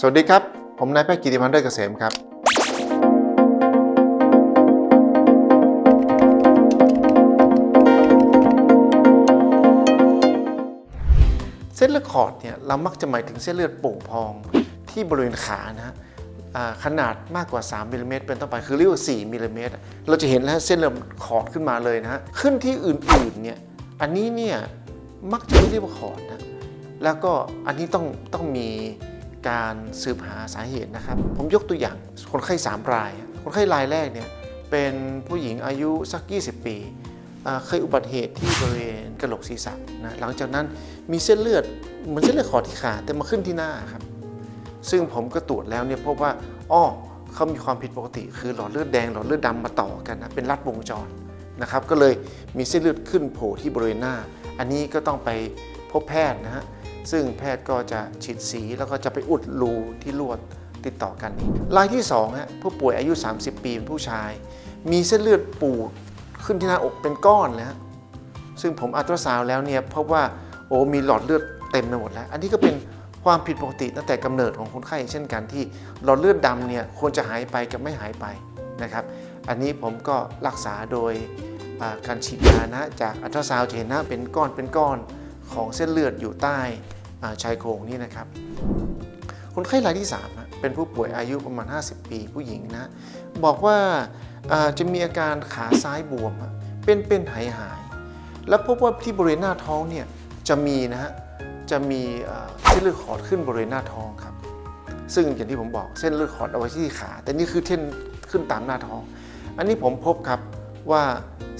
สวัสดีครับ ผมนายแพทย์กิติพันธ์ด้วยเกษมครับ เส้นเลือดขอดเนี่ยเรามักจะหมายถึงเส้นเลือดโป่งพองที่บริเวณขานะฮะขนาดมากกว่า 3มิลลิเมตรเป็นต้นไปคือเรียกว่า 4มิลลิเมตรเราจะเห็นแล้วเส้นเลือดขอดขึ้นมาเลยนะฮะขึ้นที่อื่นๆเนี่ยอันนี้เนี่ยมักจะไม่เรียกว่าขอดนะแล้วก็อันนี้ต้องต้องมี การสืบหาสาเหตุนะครับ ผมยกตัวอย่างคนไข้ 3 ราย คนไข้รายแรกเนี่ยเป็นผู้หญิงอายุสัก 20 ปีเคยอุบัติเหตุที่บริเวณกระโหลกศีรษะนะหลังจากนั้นมีเส้นเลือดเหมือนเส้นเลือดขอดที่ขาแต่มาขึ้นที่หน้าครับ ซึ่งผมก็ตรวจแล้วเนี่ยพบว่าอ้อเขามีความผิดปกติ คือหลอดเลือดแดงหลอดเลือดดำมาต่อกันนะเป็นรัดวงจรนะครับ ก็เลยมีเส้นเลือดขึ้นโผล่ที่บริเวณหน้า อันนี้ก็ต้องไปพบแพทย์นะฮะ ซึ่งแพทย์ก็จะฉีดสีแล้วก็จะไปอุดรูที่ลวดติดต่อกันรายที่2ฮะผู้ป่วยอายุ 30 ปีเป็นผู้ชาย มีเส้นเลือดปูดขึ้นที่หน้าอกเป็นก้อนเลยฮะซึ่งผมอัลตราซาวด์แล้วเนี่ยพบว่าโอ้มีหลอดเลือดเต็มไปหมดแล้ว อันนี้ก็เป็นความผิดปกติตั้งแต่กำเนิดของคนไข้เช่นกันที่หลอดเลือดดำเนี่ยควรจะหายไปกับไม่หายไปนะครับ อันนี้ผมก็รักษาโดยการฉีดยานะจากอัลตราซาวด์จะเห็นนะเป็นก้อนเป็นก้อนของเส้นเลือดอยู่ใต้ ชายโครงนี่นะครับคนไข้รายที่ 3 เป็นผู้ป่วยอายุประมาณ 50 ปีผู้หญิงนะ บอกว่าจะมีอาการขาซ้ายบวม เป็นเป็นหายหาย แล้วพบว่าที่บริเวณหน้าท้องเนี่ยจะมีนะฮะจะมีเส้นเลือดขอดขึ้นบริเวณหน้าท้องครับ ซึ่งอย่างที่ผมบอกเส้นเลือดขอดเอาไว้ที่ขา แต่นี่คือเส้นขึ้นตามหน้าท้อง อันนี้ผมพบครับว่า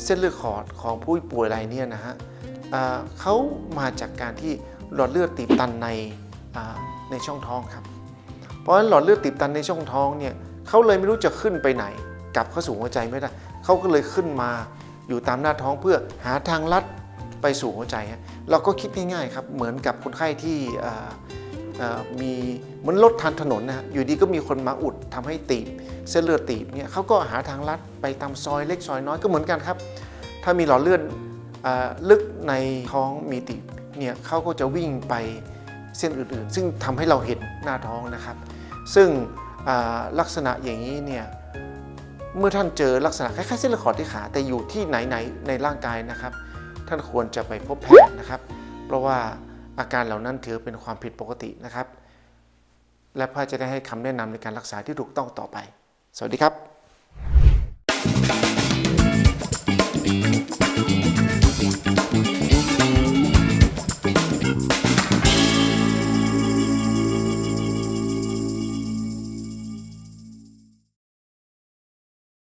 เส้นเลือดขอดของผู้ป่วยรายนี้นะฮะเขามาจากการที่ หลอดเลือดตีบตันในในช่องท้องครับ เพราะฉะนั้นหลอดเลือดตีบตันในช่องท้องเนี่ยเขาเลยไม่รู้จะขึ้นไปไหน กลับเข้าสู่หัวใจไม่ได้เขาก็เลยขึ้นมาอยู่ตามหน้าท้องเพื่อหาทางลัดไปสู่หัวใจเราก็คิดง่ายๆครับเหมือนกับคนไข้ที่มีเหมือนรถทางถนนนะฮะอยู่ดีก็มีคนมาอุดทำให้ตีบ เส้นเลือดตีบเนี่ยเขาก็หาทางลัดไปตามซอยเล็กซอยน้อยก็เหมือนกันครับ ถ้ามีหลอดเลือดอลึกในท้องมีตีบ เนี่ยเขาก็จะวิ่งไปเส้นอื่นๆ ซึ่งทำให้เราเห็นหน้าท้องนะครับ ซึ่งลักษณะอย่างนี้เนี่ยเมื่อท่านเจอลักษณะคล้ายๆเส้นเลือดขอดที่ขาแต่อยู่ที่ไหนๆในร่างกายนะครับ ท่านควรจะไปพบแพทย์นะครับ เพราะว่าอาการเหล่านั้นถือเป็นความผิดปกตินะครับ และแพทย์จะได้ให้คำแนะนำในการรักษาที่ถูกต้องต่อไป สวัสดีครับ